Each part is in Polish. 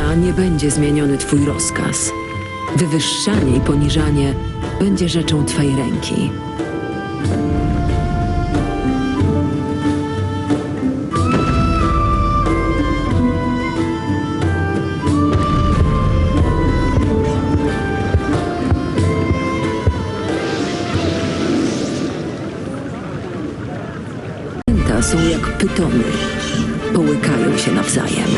dnia nie będzie zmieniony twój rozkaz. Wywyższanie i poniżanie będzie rzeczą twej ręki. Są jak pytomy. Połykają się nawzajem.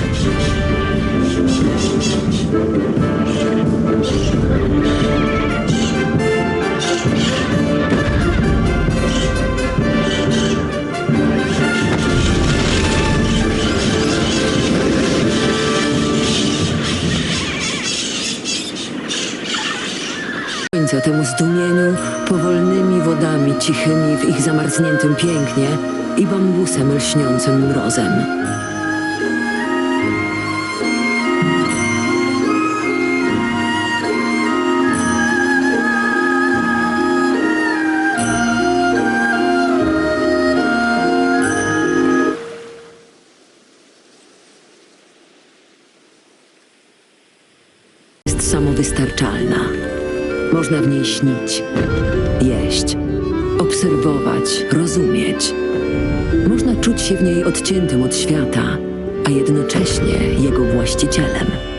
Słońce temu zdumieniu powolnymi wodami cichymi w ich zamarzniętym pięknie i bambusem lśniącym mrozem. Jest samowystarczalna. Można w niej śnić, jeść, obserwować, rozumieć. Można czuć się w niej odciętym od świata, a jednocześnie jego właścicielem.